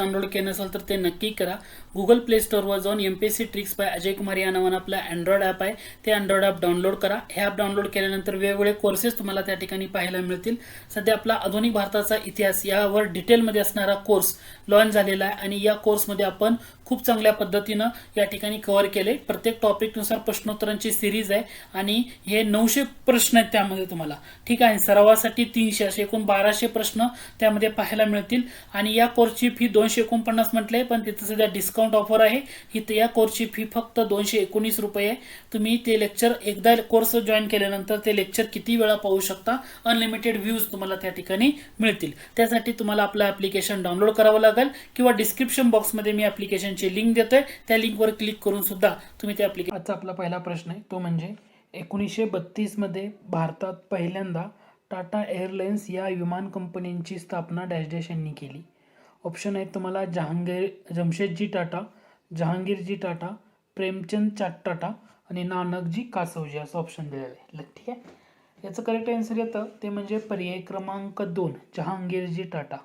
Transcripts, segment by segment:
Download केलं नसेल तर ते नक्की करा. गुगल प्ले स्टोअरवर जाऊन M P S C tricks by Ajay Kumar या नावानं आपलं अँड्रॉइड ॲप आहे. ते अँड्रॉइड ॲप डाउनलोड करा. हे ॲप डाउनलोड केल्यानंतर वेगवेगळे कोर्सेस तुम्हाला त्या ठिकाणी पाहायला मिळतील. सध्या आपला आधुनिक भारताचा इतिहास यावर डिटेलमध्ये असणारा कोर्स लॉन्च झालेला आहे आणि या कोर्समध्ये आपण खूप चांगल्या पद्धतीनं या ठिकाणी कव्हर केले. प्रत्येक टॉपिकनुसार प्रश्नोत्तरांची सिरीज आहे आणि हे नऊशे प्रश्न आहेत त्यामध्ये तुम्हाला. ठीक आहे? सरावासाठी तीनशे असे एकूण बाराशे प्रश्न त्यामध्ये पाहायला मिळतील. आणि या कोर्सची फी दोनशे एकोणपन्नास म्हटले पण तिथं सध्या डिस्काउंट ऑफर आहे. ही या कोर्सची फी फक्त दोनशे एकोणीस रुपये आहे. तुम्ही ते लेक्चर एकदा कोर्स जॉईन केल्यानंतर ते लेक्चर किती वेळा पाहू शकता? अनलिमिटेड व्ह्यूज तुम्हाला त्या ठिकाणी मिळतील. त्यासाठी तुम्हाला आपलं ॲप्लिकेशन डाउनलोड करावं लागेल किंवा डिस्क्रिप्शन बॉक्समध्ये मी ॲप्लिकेशनची लिंक देतोय. त्या लिंकवर क्लिक करून सुद्धा तुम्ही ते ॲप्लिकेशन आजचा आपला पहिला प्रश्न आहे. तो म्हणजे एकोणीसशे बत्तीसमध्ये भारतात पहिल्यांदा टाटा एअरलाइन्स या विमान कंपनींची स्थापना डॅश डॅश यांनी केली. ऑप्शन आहेत तुम्हाला जहांगीर जमशेदजी टाटा जहांगीरजी टाटा प्रेमचंद चाट टाटा आणि नानकजी कासवजी असं ऑप्शन दिलेलं आहे. ठीक आहे? याचं करेक्ट आन्सर येतं. ते म्हणजे पर्याय क्रमांक दोन जहांगीरजी टाटा.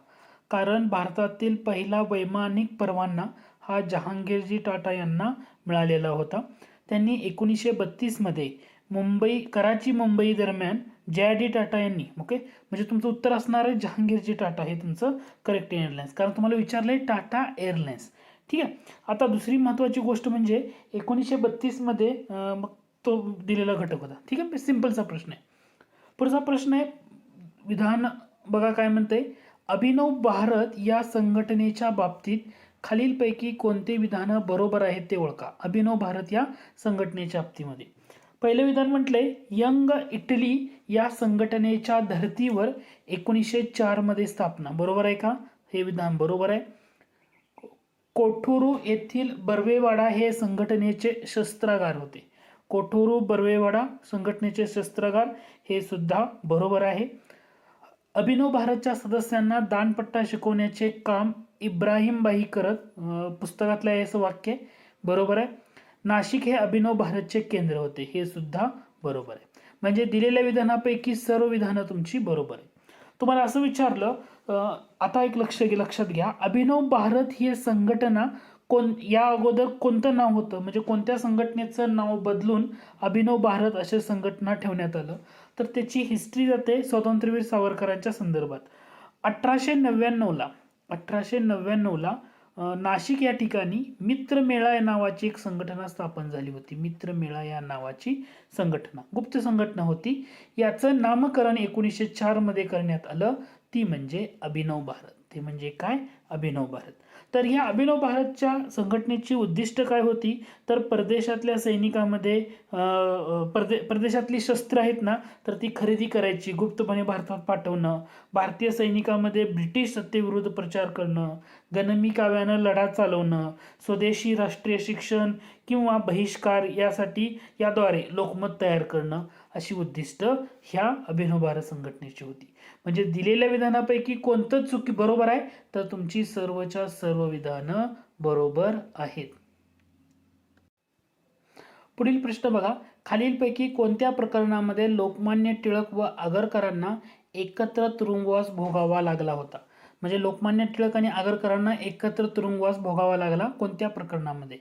कारण भारतातील पहिला वैमानिक परवाना हा जहांगीरजी टाटा यांना मिळालेला होता. त्यांनी एकोणीसशे बत्तीसमध्ये मुंबई कराची मुंबई दरम्यान जे डी टाटा यांनी ओके म्हणजे तुमचं उत्तर असणार आहे जहांगीरजी टाटा हे तुमचं करेक्ट एअरलाइन्स कारण तुम्हाला विचारलं आहे टाटा एअरलाइन्स ठीक आहे? आता दुसरी महत्त्वाची गोष्ट म्हणजे एकोणीसशे बत्तीसमध्ये मग तो दिलेला घटक होता. ठीक आहे? सिम्पलचा प्रश्न आहे. पुढचा प्रश्न आहे विधान बघा काय म्हणते अभिनव भारत या संघटनेच्या बाबतीत खालीलपैकी कोणते विधानं बरोबर आहेत ते ओळखा. अभिनव भारत या संघटनेच्या बाबतीमध्ये. पहिलं विधान म्हटलंय यंग इटली या संघटनेच्या धर्तीवर एकोणीसशे चारमध्ये स्थापना. बरोबर आहे का? हे विधान बरोबर आहे. कोठुरू येथील बर्वेवाडा हे संघटनेचे शस्त्रागार होते. कोठुरू बर्वेवाडा संघटनेचे शस्त्रागार हे सुद्धा बरोबर आहे. अभिनव भारतच्या सदस्यांना दानपट्टा शिकवण्याचे काम इब्राहिमबाई करत पुस्तकातलं आहे असं वाक्य बरोबर आहे? नाशिक हे अभिनव भारतचे केंद्र होते. हे सुद्धा बरोबर आहे. म्हणजे दिलेल्या विधानापैकी सर्व विधानं तुमची बरोबर आहे तुम्हाला असं विचारलं आता एक लक्ष लक्षात घ्या. अभिनव भारत ही संघटना कोण या अगोदर कोणतं नाव होतं? म्हणजे कोणत्या संघटनेचं नाव बदलून अभिनव भारत असे संघटना ठेवण्यात आलं? तर त्याची हिस्ट्री जाते स्वातंत्र्यवीर सावरकरांच्या संदर्भात. अठराशे नव्याण्णवला अठराशे नव्याण्णवला नाशिक या ठिकाणी मित्रमेळा या नावाची एक संघटना स्थापन झाली होती. मित्रमेळा या नावाची संघटना गुप्त संघटना होती. याचं नामकरण एकोणीसशे चारमध्ये करण्यात आलं. ती म्हणजे अभिनव भारत. ते म्हणजे काय? अभिनव भारत. तर ह्या अभिनव भारतच्या संघटनेची उद्दिष्ट काय होती? तर परदेशातल्या सैनिकामध्ये परदे परदेशातली शस्त्र आहेत ना तर ती खरेदी करायची गुप्तपणे भारतात पाठवणं भारतीय सैनिकामध्ये ब्रिटिश सत्तेविरुद्ध प्रचार करणं गणमी काव्यानं लढा चालवणं स्वदेशी राष्ट्रीय शिक्षण किंवा बहिष्कार यासाठी याद्वारे लोकमत तयार करणं अशी उद्दिष्ट ह्या अभिनव भारत संघटनेची होती. म्हणजे दिलेल्या विधानापैकी कोणतं चुकी बरोबर आहे तर तुमची सर्वच्या सर्व विधानं बरोबर आहेत. पुढील प्रश्न बघा. खालीलपैकी कोणत्या प्रकरणामध्ये लोकमान्य टिळक व आगरकरांना एकत्र तुरुंगवास भोगावा लागला होता? म्हणजे लोकमान्य टिळक आणि आगरकरांना एकत्र तुरुंगवास भोगावा लागला कोणत्या प्रकरणामध्ये?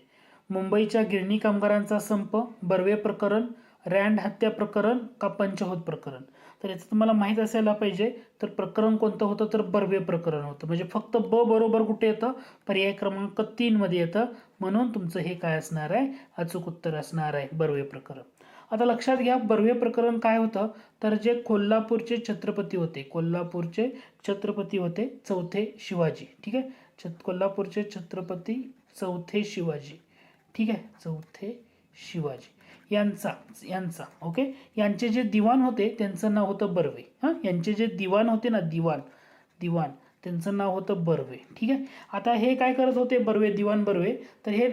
मुंबईच्या गिरणी कामगारांचा संप बर्वे प्रकरण रँड हत्या प्रकरण का पंचहोत प्रकरण? तर याचं तुम्हाला माहीत असायला पाहिजे. तर प्रकरण कोणतं होतं? तर बर्वे प्रकरण होतं. म्हणजे फक्त ब बरोबर कुठे येतं? पर्याय क्रमांक तीनमध्ये येतं. म्हणून तुमचं हे काय असणार आहे? अचूक उत्तर असणार आहे. बर्वे प्रकरण. आता लक्षात घ्या बर्वे प्रकरण काय होतं? तर जे कोल्हापूरचे छत्रपती होते. कोल्हापूरचे छत्रपती होते चौथे शिवाजी. ठीक आहे? छत कोल्हापूरचे छत्रपती चौथे शिवाजी. ठीक आहे? चौथे शिवाजी. यांचा यांचा ओके यांचे जे दिवाण होते त्यांचं नाव होतं बर्वे. हां? यांचे जे दिवाण होते ना दिवाण दिवाण त्यांचं नाव होतं बर्वे. ठीक आहे? आता हे काय करत होते बर्वे दिवाण बर्वे? तर हे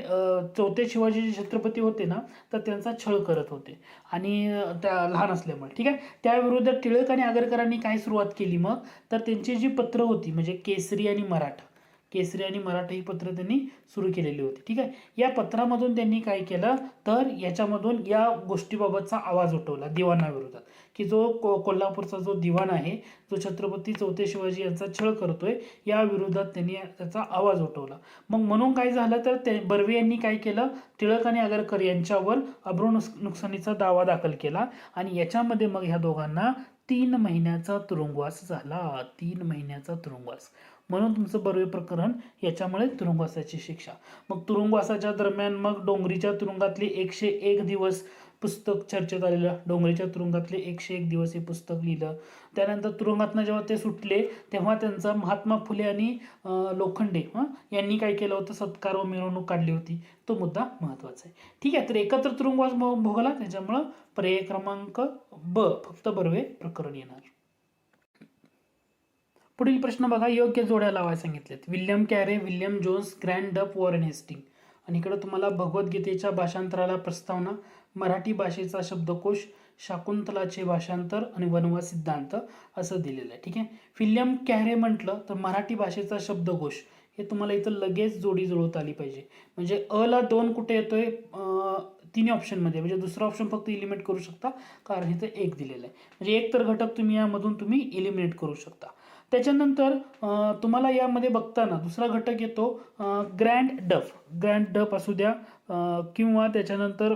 चौथे शिवाजी जे छत्रपती होते ना तर त्यांचा छळ करत होते. आणि त्या लहान असल्यामुळे. ठीक आहे? त्याविरुद्ध टिळक आणि आगरकरांनी काय सुरुवात केली मग? तर त्यांची जी पत्र होती म्हणजे केसरी आणि मराठा केसरी आणि मराठा ही पत्र त्यांनी सुरू केलेली होती. ठीक आहे? या पत्रामधून त्यांनी काय केलं? तर याच्यामधून या गोष्टीबाबतचा आवाज उठवला दिवाणाविरोधात. की जो को कोल्हापूरचा जो दिवाण आहे जो छत्रपती चौथे शिवाजी यांचा छळ करतोय या विरोधात त्यांनी त्याचा आवाज उठवला. मग म्हणून काय झालं? तर ते बर्वे यांनी काय केलं? टिळक आणि आगरकर यांच्यावर अब्रू नुकसानीचा दावा दाखल केला आणि याच्यामध्ये मग ह्या दोघांना तीन महिन्याचा तुरुंगवास झाला. तीन महिन्याचा तुरुंगवास. म्हणून तुमचं बर्वे प्रकरण याच्यामुळे तुरुंगवासाची शिक्षा. मग तुरुंगवासाच्या दरम्यान मग डोंगरीच्या तुरुंगातले एकशे एक दिवस पुस्तक चर्चेत आलेलं डोंगरीच्या तुरुंगातले एकशे एक दिवस हे पुस्तक लिहिलं. त्यानंतर तुरुंगातनं जेव्हा ते सुटले तेव्हा त्यांचा महात्मा फुले आणि लोखंडे यांनी काय केलं होतं? सत्कार व मिरवणूक काढली होती. तो मुद्दा महत्त्वाचा आहे. ठीक आहे तर एकत्र तुरुंगवास भोगला. त्याच्यामुळं पर्याय क्रमांक ब फक्त बर्वे प्रकरण येणार. पुढील प्रश्न बघा योग्य जोड्या लावायला सांगितलेत. William Carey William Jones Grant Duff Warren Hastings. आणि इकडं तुम्हाला भगवद्गीतेच्या भाषांतराला प्रस्तावना मराठी भाषेचा शब्दकोश शाकुंतलाचे भाषांतर आणि वनवा सिद्धांत असं दिलेलं आहे. ठीक आहे? विल्यम कॅरे म्हटलं तर मराठी भाषेचा शब्दकोश हे तुम्हाला इथं लगेच जोडी जुळवता आली पाहिजे. म्हणजे अ ला दोन कुठे येतोय? तिन्ही ऑप्शनमध्ये म्हणजे दुसरा ऑप्शन फक्त इलिमिनेट करू शकता कारण इथं एक दिलेलं आहे. म्हणजे एक तर घटक तुम्ही यामधून तुम्ही इलिमिनेट करू शकता. त्याच्यानंतर तुम्हाला यामध्ये बघताना दुसरा घटक येतो ग्रँड डफ ग्रँड डफ असू द्या किंवा त्याच्यानंतर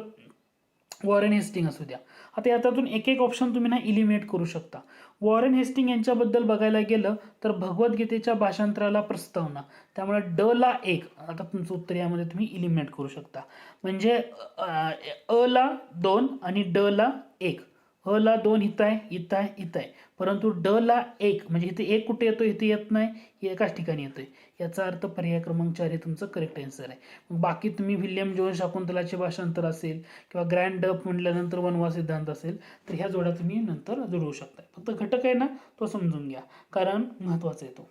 वॉरेन हेस्टिंग असू द्या. आता याच्यातून एक एक ऑप्शन तुम्ही ना इलिमिनेट करू शकता. वॉरेन हेस्टिंग यांच्याबद्दल बघायला गेलं तर भगवद्गीतेच्या भाषांतराला प्रस्तावना. त्यामुळे ड ला एक आता तुमचं उत्तर यामध्ये तुम्ही इलिमिनेट करू शकता. म्हणजे अ ला दोन आणि ड ला एक. ह ला दोन इथं आहे इथं आहे इथं आहे. परंतु ड ला एक म्हणजे इथे एक कुठे येतो इथे येत नाही हे एकाच ठिकाणी येतोय. याचा अर्थ पर्याय क्रमांक चार हे तुमचं करेक्ट आन्सर आहे. मग बाकी तुम्ही विल्यम जोन शाकुंतलाचे भाषांतर असेल किंवा ग्रँड डप म्हटल्यानंतर वनवा सिद्धांत असेल तर ह्या जोड्या तुम्ही नंतर जुळवू शकता फक्त घटक आहे ना तो समजून घ्या. कारण महत्त्वाचा आहे तो.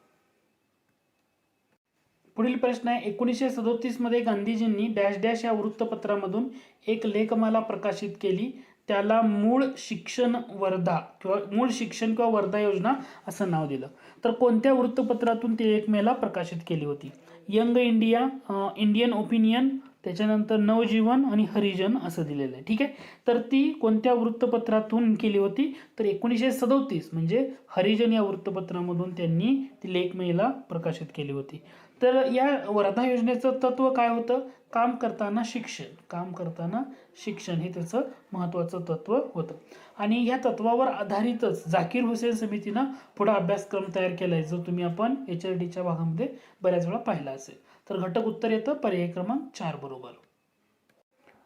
पुढील प्रश्न आहे एकोणीसशे सदोतीसमध्ये गांधीजींनी डॅश डॅश या वृत्तपत्रामधून एक लेखमाला प्रकाशित केली. त्याला मूळ शिक्षण वर्धा किंवा मूळ शिक्षण किंवा वर्धा योजना असं नाव दिलं. तर कोणत्या वृत्तपत्रातून ती लेखमेला प्रकाशित केली होती? यंग इंडिया इंडियन ओपिनियन त्याच्यानंतर नवजीवन आणि हरिजन असं दिलेलं आहे. ठीक आहे? तर ती कोणत्या वृत्तपत्रातून केली होती? तर एकोणीसशे सदोतीस म्हणजे हरिजन या वृत्तपत्रामधून त्यांनी ती लेखमेला प्रकाशित केली होती. तर या वर्धा योजनेचं तत्व काय होतं? काम करताना शिक्षण. काम करताना शिक्षण हे त्याचं महत्त्वाचं तत्व होतं. आणि या तत्वावर आधारितच जाकीर हुसेन समितीनं पुढं अभ्यासक्रम तयार केला आहे जो तुम्ही आपण एच आर डीच्या भागामध्ये बऱ्याच वेळा पाहिला असेल. तर घटक उत्तर येतं पर्याय क्रमांक चार बरोबर.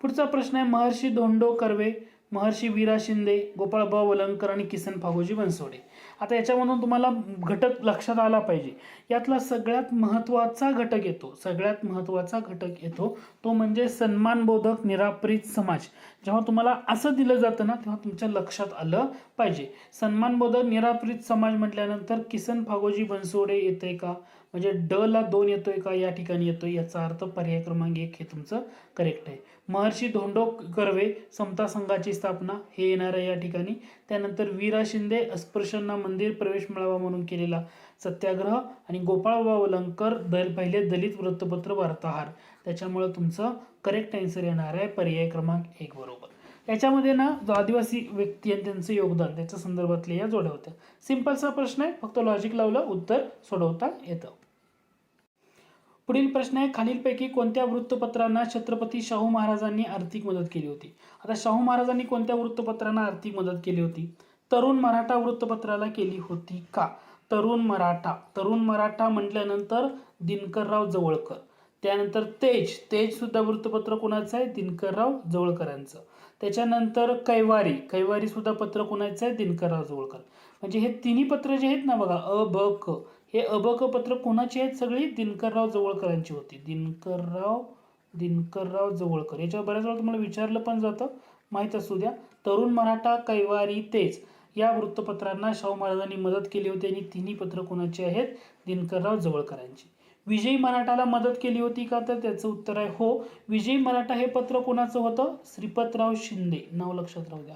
पुढचा प्रश्न आहे महर्षी धोंडो कर्वे महर्षी वीरा शिंदे गोपाळबाव वलंकर आणि किसन फागोजी बनसोडे. आता याच्यामधून तुम्हाला घटक लक्षात आला पाहिजे. यातला सगळ्यात महत्त्वाचा घटक येतो. सगळ्यात महत्त्वाचा घटक येतो तो म्हणजे सन्मानबोधक निरापरित समाज. जेव्हा तुम्हाला असं दिलं जातं ना तेव्हा तुमच्या लक्षात आलं पाहिजे. सन्मानबोधक निरापरित समाज म्हटल्यानंतर किसन फागोजी बनसोडे येते का? म्हणजे ड ला दोन येतोय का? या ठिकाणी येतोय. याचा अर्थ पर्याय क्रमांक एक हे तुमचं करेक्ट आहे. महर्षी धोंडो कर्वे समता संघाची स्थापना हे येणार आहे या ठिकाणी. त्यानंतर वीरा शिंदे अस्पृश्यांना मंदिर प्रवेश मिळावा म्हणून केलेला सत्याग्रह आणि गोपाळबाबा वलंकर दल पहिले दलित वृत्तपत्र वार्ताहार. त्याच्यामुळं तुमचं करेक्ट आन्सर येणार आहे पर्याय क्रमांक एक बरोबर. याच्यामध्ये ना जो आदिवासी व्यक्ती आणि त्यांचं योगदान त्याच्या संदर्भातले या जोड्या होत्या. सिंपलचा प्रश्न आहे फक्त लॉजिक लावलं उत्तर सोडवता येतं. पुढील प्रश्न आहे खालीलपैकी कोणत्या वृत्तपत्रांना छत्रपती शाहू महाराजांनी आर्थिक मदत केली होती? आता शाहू महाराजांनी कोणत्या वृत्तपत्रांना आर्थिक मदत केली होती? तरुण मराठा वृत्तपत्राला केली होती का? तरुण मराठा तरुण मराठा म्हटल्यानंतर दिनकरराव जवळकर. त्यानंतर तेज तेज सुद्धा वृत्तपत्र कोणाचं आहे? दिनकरराव जवळकरांचं. त्याच्यानंतर कैवारी कैवारी सुद्धा पत्र कोणाचं आहे? दिनकरराव जवळकर. म्हणजे हे तिन्ही पत्र जे आहेत ना बघा अ ब क हे अबक पत्र कोणाची आहेत? सगळी दिनकरराव जवळकरांची होती. दिनकरराव दिनकरराव जवळकर. याच्यावर बऱ्याच वेळा तुम्हाला विचारलं पण जातं. माहीत असू द्या. तरुण मराठा कैवारी तेज या वृत्तपत्रांना शाहू महाराजांनी मदत केली होती आणि तिन्ही पत्र कोणाची आहेत? दिनकरराव जवळकरांची. विजयी मराठाला मदत केली होती का? तर त्याचं उत्तर आहे हो. विजयी मराठा हे पत्र कोणाचं होतं? श्रीपतराव शिंदे. नाव लक्षात राहू द्या.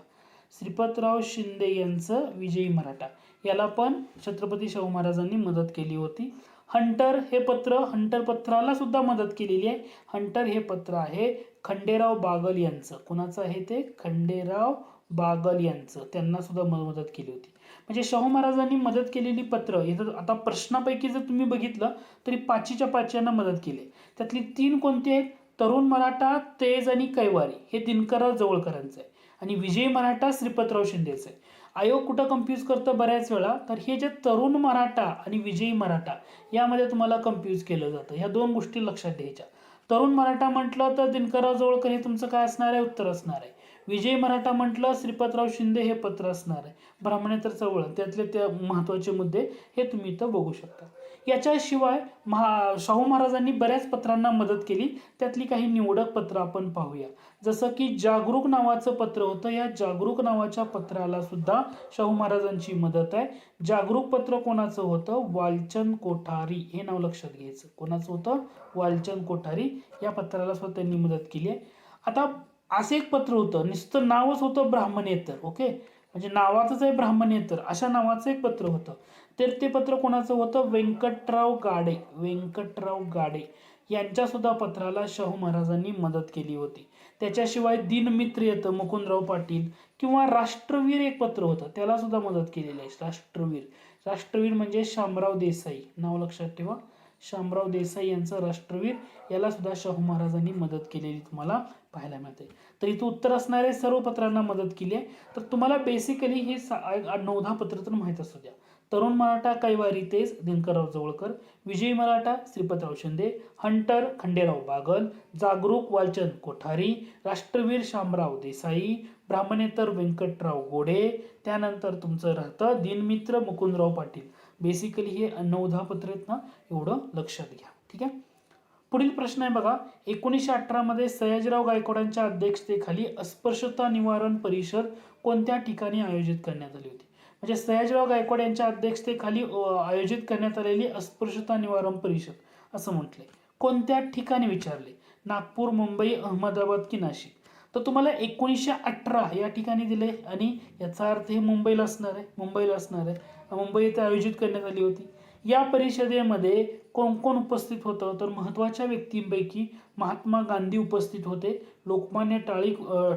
श्रीपतराव शिंदे यांचं विजयी मराठा. याला पण छत्रपती शाहू महाराजांनी मदत केली होती. हंटर हे पत्र हंटर पत्राला सुद्धा मदत केलेली आहे. हंटर हे पत्र आहे खंडेराव बागल यांचं. कुणाचं आहे ते? खंडेराव बागल यांचं. त्यांना सुद्धा मदत केली होती. म्हणजे शाहू महाराजांनी मदत केलेली पत्र इथं आता प्रश्नापैकी जर तुम्ही बघितलं तरी पाचीच्या पाच यांना मदत केली. त्यातली तीन कोणती आहेत? तरुण मराठा तेज आणि कैवारी. हे दिनकरराव जवळकरांचं आहे. आणि विजय मराठा श्रीपतराव शिंदेचं आहे. आयोग कुठं कन्फ्यूज करतं बऱ्याच वेळा? तर हे जे तरुण मराठा आणि विजयी मराठा यामध्ये तुम्हाला कन्फ्यूज केलं जातं. ह्या दोन गोष्टी लक्षात द्यायच्या तरुण मराठा म्हटलं तर दिनकरराव जवळकर हे तुमचं काय असणार आहे? उत्तर असणार आहे. विजय मराठा म्हटलं श्रीपतराव शिंदे हे पत्र असणार आहे. ब्राह्मणेतर चवळ. त्यातले त्या महत्त्वाचे मुद्दे हे तुम्ही इथं बघू शकता. याच्याशिवाय महा शाहू महाराजांनी बऱ्याच पत्रांना मदत केली. त्यातली काही निवडक पत्र आपण पाहूया. जसं की जागरूक नावाचं पत्र होतं. या जागरूक नावाच्या पत्राला सुद्धा शाहू महाराजांची मदत आहे. जागरूक पत्र कोणाचं होतं? वालचंद कोठारी. हे नाव लक्षात घ्यायचं. कोणाचं होतं? वालचंद कोठारी. या पत्राला सुद्धा त्यांनी मदत केली आहे. आता असं एक पत्र होतं. नुसतं नावच होतं ब्राह्मणेतर ओके? म्हणजे नावाचंच आहे ब्राह्मणेतर. अशा नावाचं एक पत्र होतं. तर ते पत्र कोणाचं होतं? व्यंकटराव गाडे. व्यंकटराव गाडे यांच्यासुद्धा पत्राला शाहू महाराजांनी मदत केली होती. त्याच्याशिवाय दिनमित्र येतं मुकुंदराव पाटील किंवा राष्ट्रवीर एक पत्र होतं. त्यालासुद्धा मदत केलेली आहे. राष्ट्रवीर. राष्ट्रवीर म्हणजे शामराव देसाई. नाव लक्षात ठेवा. शामराव देसाई यांचं राष्ट्रवीर. याला सुद्धा शाहू महाराजांनी मदत केलेली तुम्हाला पाहायला मिळते. तर इथं उत्तर असणारे सर्व पत्रांना मदत केली आहे. तर तुम्हाला बेसिकली हे सा- नवधा पत्र तर माहीत असू द्या. तरुण मराठा कैवारी तेज दिनकरराव जवळकर विजयी मराठा श्रीपतराव शिंदे हंटर खंडेराव बागल जागरूक वालचंद कोठारी राष्ट्रवीर शामराव देसाई ब्राह्मणेतर व्यंकटराव गोडे त्यानंतर तुमचं राहतं दिनमित्र मुकुंदराव पाटील. बेसिकली हे नवधा पत्र आहेत ना एवढं लक्षात घ्या. ठीक आहे? पुढील प्रश्न आहे बघा. एकोणीसशे अठरामध्ये सयाजीराव गायकवाडांच्या अध्यक्षतेखाली अस्पृश्यता निवारण परिषद कोणत्या ठिकाणी आयोजित करण्यात आली होती? म्हणजे सयाजीराव गायकवाड यांच्या अध्यक्षतेखाली आयोजित करण्यात आलेली अस्पृश्यता निवारण परिषद असं म्हटलंय. कोणत्या ठिकाणी विचारले? नागपूर मुंबई अहमदाबाद की नाशिक? तर तुम्हाला एकोणीसशे अठरा या ठिकाणी दिले आणि याचा अर्थ हे मुंबईला असणार आहे मुंबईला असणार आहे. मुंबई इथे आयोजित करण्यात आली होती. या परिषदेमध्ये कोण कोण उपस्थित होतं? तर महत्त्वाच्या व्यक्तींपैकी महात्मा गांधी उपस्थित होते लोकमान्य टाळी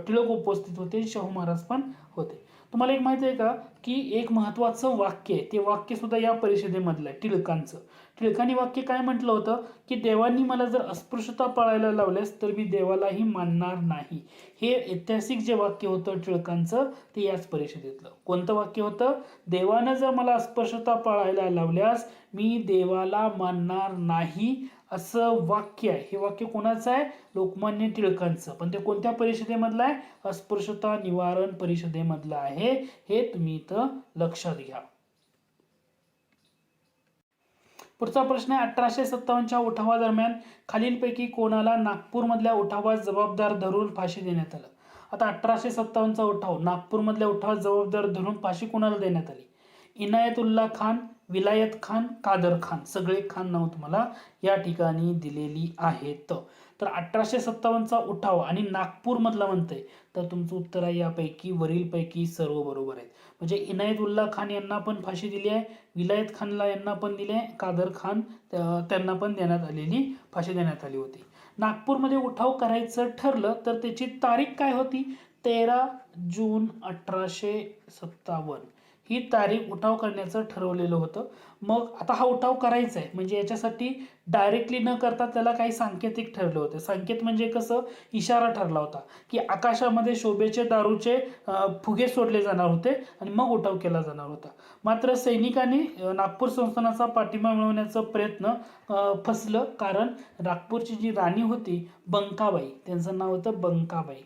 टिळक उपस्थित होते शाहू महाराज पण होते. तुम्हाला एक माहिती आहे का? की एक महत्त्वाचं वाक्य आहे. ते वाक्य सुद्धा या परिषदेमधलं आहे टिळकांचं. टिळकांनी वाक्य काय म्हटलं होतं? की देवांनी मला जर अस्पृश्यता पाळायला लावल्यास तर मी देवालाही मानणार नाही. हे ऐतिहासिक जे वाक्य होतं टिळकांचं ते याच परिषदेतलं. कोणतं वाक्य होतं? देवानं जर मला अस्पृश्यता पाळायला लावल्यास मी देवाला मानणार नाही. असं वाक्य आहे. हे वाक्य कोणाचं आहे? लोकमान्य टिळकांचं. पण ते कोणत्या परिषदेमधलं आहे? अस्पृश्यता निवारण परिषदेमधलं आहे. हे तुम्ही इथं लक्षात घ्या. पुढचा प्रश्न आहे. अठराशे सत्तावन्नच्या उठावा दरम्यान खालीलपैकी कोणाला नागपूरमधल्या उठावास जबाबदार धरून फाशी देण्यात आलं? आता अठराशे सत्तावन्नचा उठाव नागपूरमधल्या उठावास जबाबदार धरून फाशी कोणाला देण्यात आली? इनायतुल्ला खान विलायत खान कादर खान सगळे खान नाव तुम्हाला या ठिकाणी दिलेली आहेत. तर अठराशे सत्तावन्नचा उठाव आणि नागपूरमधला म्हणतंय तर तुमचं उत्तर आहे यापैकी वरीलपैकी सर्व बरोबर आहेत. म्हणजे इनायतुल्ला खान यांना पण फाशी दिली आहे विलायत खानला यांना पण दिली आहे कादर खान त्यांना पण देण्यात आलेली फाशी देण्यात आली होती. नागपूरमध्ये उठाव करायचं ठरलं तर त्याची तारीख काय होती? तेरा जून अठराशे सत्तावन्न. ही तारीख उठाव करण्याचं ठरवलेलं होतं. मग आता हा उठाव करायचा आहे. म्हणजे याच्यासाठी डायरेक्टली न करता त्याला काही सांकेतिक ठरले होते. संकेत म्हणजे कसं? इशारा ठरला होता की आकाशामध्ये शोभेचे दारूचे फुगे सोडले जाणार होते आणि मग उठाव केला जाणार होता. मात्र सैनिकांनी नागपूर संस्थानाचा पाठिंबा मिळवण्याचा प्रयत्न फसलं कारण नागपूरची जी राणी होती बंकाबाई त्यांचं नाव होतं बंकाबाई.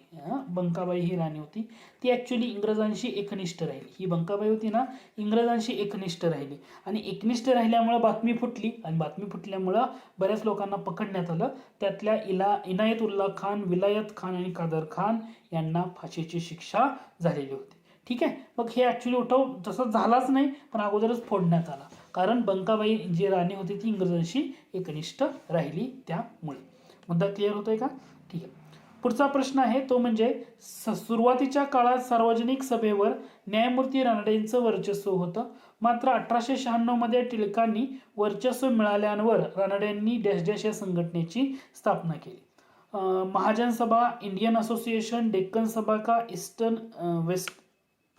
बंकाबाई ही राणी होती. ती ॲक्च्युली इंग्रजांशी एकनिष्ठ राहिली. ही बंकाबाई होती ना इंग्रजांशी एकनिष्ठ राहिली. आणि एकनिष्ठ राहिल्यामुळं बातमी फुटली आणि बातमी फुटल्यामुळं बऱ्याच लोकांना पकडण्यात आलं. त्यातल्या इला इनायतुल्ला खान विलायत खान आणि कादर खान यांना फाशीची शिक्षा झालेली होती. ठीक आहे? मग हे ॲक्च्युली उठाव तसं झालाच नाही पण अगोदरच फोडण्यात आला. कारण बंकाबाई जी राणी होती ती इंग्रजांशी एकनिष्ठ राहिली त्यामुळे. मुद्दा क्लिअर होतोय का? ठीक आहे. पुढचा प्रश्न आहे तो म्हणजे सुरुवातीच्या काळात सार्वजनिक सभेवर न्यायमूर्ती रानडेंचं वर्चस्व होतं. मात्र अठराशे शहाण्णवमध्ये टिळकांनी वर्चस्व मिळाल्यावर रानडेंनी डॅश डॅश या संघटनेची स्थापना केली. महाजन सभा इंडियन असोसिएशन डेक्कन सभा का ईस्टर्न वेस्ट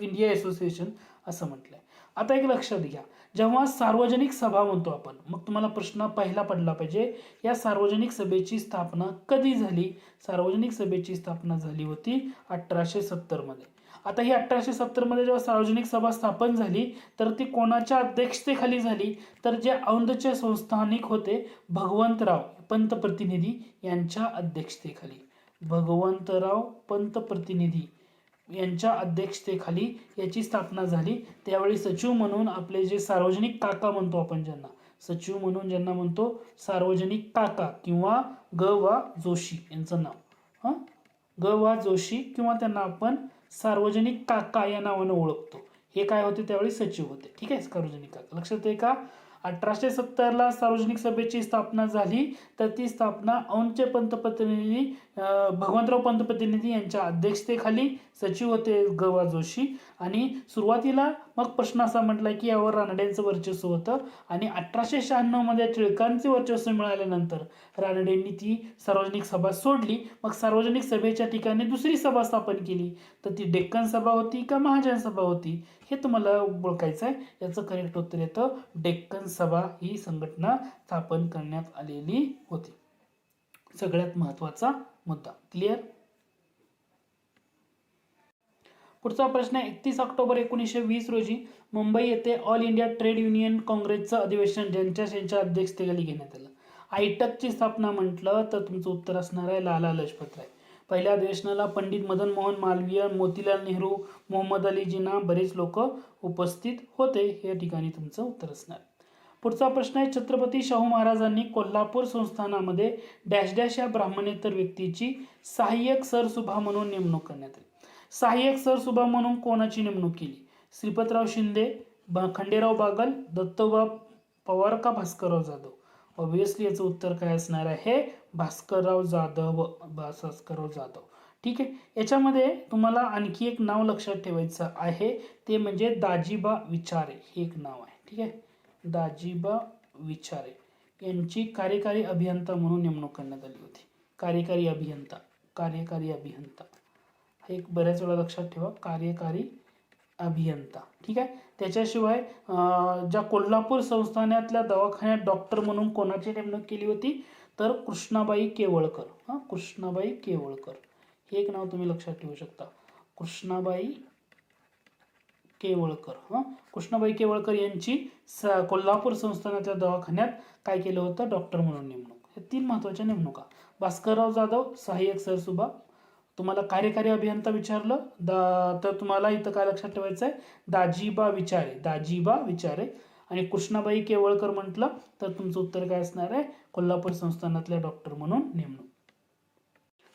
इंडिया असोसिएशन असं म्हटलंय. आता एक लक्षात घ्या जेव्हा सार्वजनिक सभा म्हणतो आपण मग तुम्हाला प्रश्न पहिला पडला पाहिजे या सार्वजनिक सभेची स्थापना कधी झाली? सार्वजनिक सभेची स्थापना झाली होती अठराशे सत्तरमध्ये आता ही अठराशे सत्तरमध्ये जेव्हा सार्वजनिक सभा स्थापन झाली तर ती कोणाच्या अध्यक्षतेखाली झाली? तर जे औंधचे संस्थानिक होते भगवंतराव पंतप्रतिनिधी यांच्या अध्यक्षतेखाली. भगवंतराव पंतप्रतिनिधी यांच्या अध्यक्षतेखाली याची स्थापना झाली. त्यावेळी सचिव म्हणून आपले जे सार्वजनिक काका म्हणतो आपण ज्यांना सचिव म्हणून ज्यांना म्हणतो सार्वजनिक काका किंवा ग वा जोशी यांचं नाव. हां? ग वा जोशी किंवा त्यांना आपण सार्वजनिक काका या नावानं ओळखतो. हे काय होते त्यावेळी? सचिव होते. ठीक आहे? सार्वजनिक काका. लक्षात आहे का? अठराशे सत्तरला सार्वजनिक सभेची स्थापना झाली. तर ती स्थापना औंधचे पंतप्रतिनिधी भगवंतराव पंतप्रतिनिधी यांच्या अध्यक्षतेखाली सचिव होते ग वा जोशी. आणि सुरुवातीला मग प्रश्न असा म्हटला की यावर रानडेंचं वर्चस्व होतं आणि अठराशे शहाण्णवमध्ये टिळकांचे वर्चस्व मिळाल्यानंतर रानडेंनी ती सार्वजनिक सभा सोडली. मग सार्वजनिक सभेच्या ठिकाणी दुसरी सभा स्थापन केली. तर ती डेक्कन सभा होती का महाजन सभा होती? हे तुम्हाला ओळखायचं आहे. याचं करेक्ट उत्तर येतं डेक्कन सभा ही संघटना स्थापन करण्यात आलेली होती. सगळ्यात महत्त्वाचा मुद्दा. क्लिअर पुढचा प्रश्न आहे एकतीस ऑक्टोबर एकोणीसशे वीस रोजी मुंबई येथे ऑल इंडिया ट्रेड युनियन काँग्रेसचं अधिवेशन ज्यांच्या यांच्या अध्यक्षतेखाली घेण्यात आलं. आयटकची स्थापना म्हटलं तर तुमचं उत्तर असणार आहे लाला लजपत राय. पहिल्या अधिवेशनाला पंडित मदन मोहन मालवीय मोतीलाल नेहरू मोहम्मद अली जिना बरेच लोक उपस्थित होते या ठिकाणी तुमचं उत्तर असणार. पुढचा प्रश्न आहे छत्रपती शाहू महाराजांनी कोल्हापूर संस्थानामध्ये डॅश डॅश या ब्राह्मणेतर व्यक्तीची सहाय्यक सरसुभा म्हणून नेमणूक करण्यात आली. सहाय्यक सरसुभा म्हणून कोणाची नेमणूक केली? श्रीपतराव शिंदे ब खंडेराव बागल दत्तोबा पवार का भास्करराव जाधव? ऑब्विसली याचं उत्तर काय असणार आहे? भास्करराव जाधव भास्करराव जाधव. ठीक आहे? याच्यामध्ये तुम्हाला आणखी एक नाव लक्षात ठेवायचं आहे. ते म्हणजे दाजीबा विचारे. हे एक नाव आहे. ठीक आहे? दाजीबा विचारे. यांची कार्यकारी अभियंता म्हणून नेमणूक करण्यात आली होती. कार्यकारी अभियंता. कार्यकारी अभियंता. हे एक बऱ्याच वेळा लक्षात ठेवा कार्यकारी अभियंता. ठीक आहे? त्याच्याशिवाय ज्या कोल्हापूर संस्थानातल्या दवाखान्यात डॉक्टर म्हणून कोणाची नेमणूक केली होती? तर कृष्णाबाई केवळकर. हां? कृष्णाबाई केवळकर. हे एक नाव तुम्ही लक्षात ठेवू शकता. कृष्णाबाई केवळकर. हां? कृष्णाबाई केवळकर यांची स कोल्हापूर संस्थानाच्या दवाखान्यात काय केलं होतं? डॉक्टर म्हणून नेमणूक. हे तीन महत्त्वाच्या नेमणुका. भास्करराव जाधव सहाय्यक सरसुभा तुम्हाला कार्यकारी अभियंता विचारलं दा तर तुम्हाला इथं काय लक्षात ठेवायचं आहे दाजीबा विचारे दाजीबा विचारे. आणि कृष्णाबाई केवळकर म्हटलं तर तुमचं उत्तर काय असणार आहे? कोल्हापूर संस्थानातल्या डॉक्टर म्हणून नेमणूक.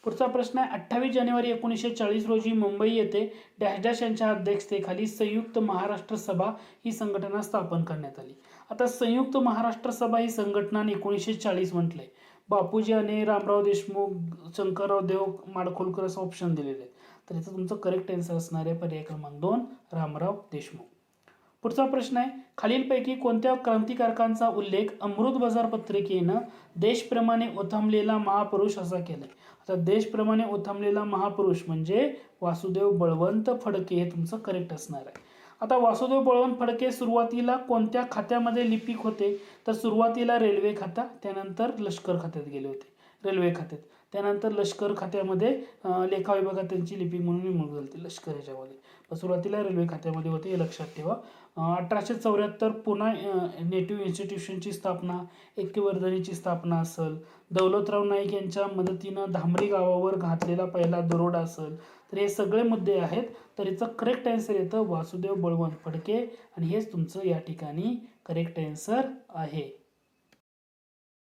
पुढचा प्रश्न आहे अठ्ठावीस जानेवारी एकोणीसशे चाळीस रोजी मुंबई येथे डॅश डॅश यांच्या अध्यक्षतेखाली संयुक्त महाराष्ट्र सभा ही संघटना स्थापन करण्यात आली. आता संयुक्त महाराष्ट्र सभा ही संघटना एकोणीसशे चाळीस म्हटलंय. बापूजी आणि रामराव देशमुख शंकरराव देव माडखोलकर असं ऑप्शन दिलेलं आहे तर याचं तुमचं करेक्ट आन्सर असणार आहे पर्याय क्रमांक दोन रामराव देशमुख. पुढचा प्रश्न आहे खालीलपैकी कोणत्या क्रांतिकारकांचा उल्लेख अमृत बाजार पत्रिकेनं देशप्रमाणे ओथंबलेला महापुरुष असा केलाय? आता देशप्रमाणे ओथंबलेला महापुरुष म्हणजे वासुदेव बळवंत फडके हे तुमचं करेक्ट असणार आहे. आता वासुदेव बळवंत फडके सुरुवातीला कोणत्या खात्यामध्ये लिपिक होते? तर सुरुवातीला रेल्वे खाता त्यानंतर लष्कर खात्यात गेले होते. रेल्वे खात्यात. त्यानंतर लष्कर खात्यामध्ये लेखा विभागात त्यांची लिपिक म्हणून नेमणूक झाली होती लष्कर ह्याच्यामध्ये सुरुवातीला रेल्वे खात्यामध्ये होते हे लक्षात ठेवा. अठराशे चौऱ्याहत्तर पुन्हा नेटिव्ह इन्स्टिट्यूशनची स्थापना ऐक्यवर्धनीची स्थापना असेल. दौलतराव नाईक यांच्या मदतीनं धामरी गावावर घातलेला पहिला दरोडा असेल. तर हे सगळे मुद्दे आहेत. तर याचं करेक्ट आन्सर येतं वासुदेव बळवंत फडके. आणि हेच तुमचं या ठिकाणी करेक्ट आन्सर आहे.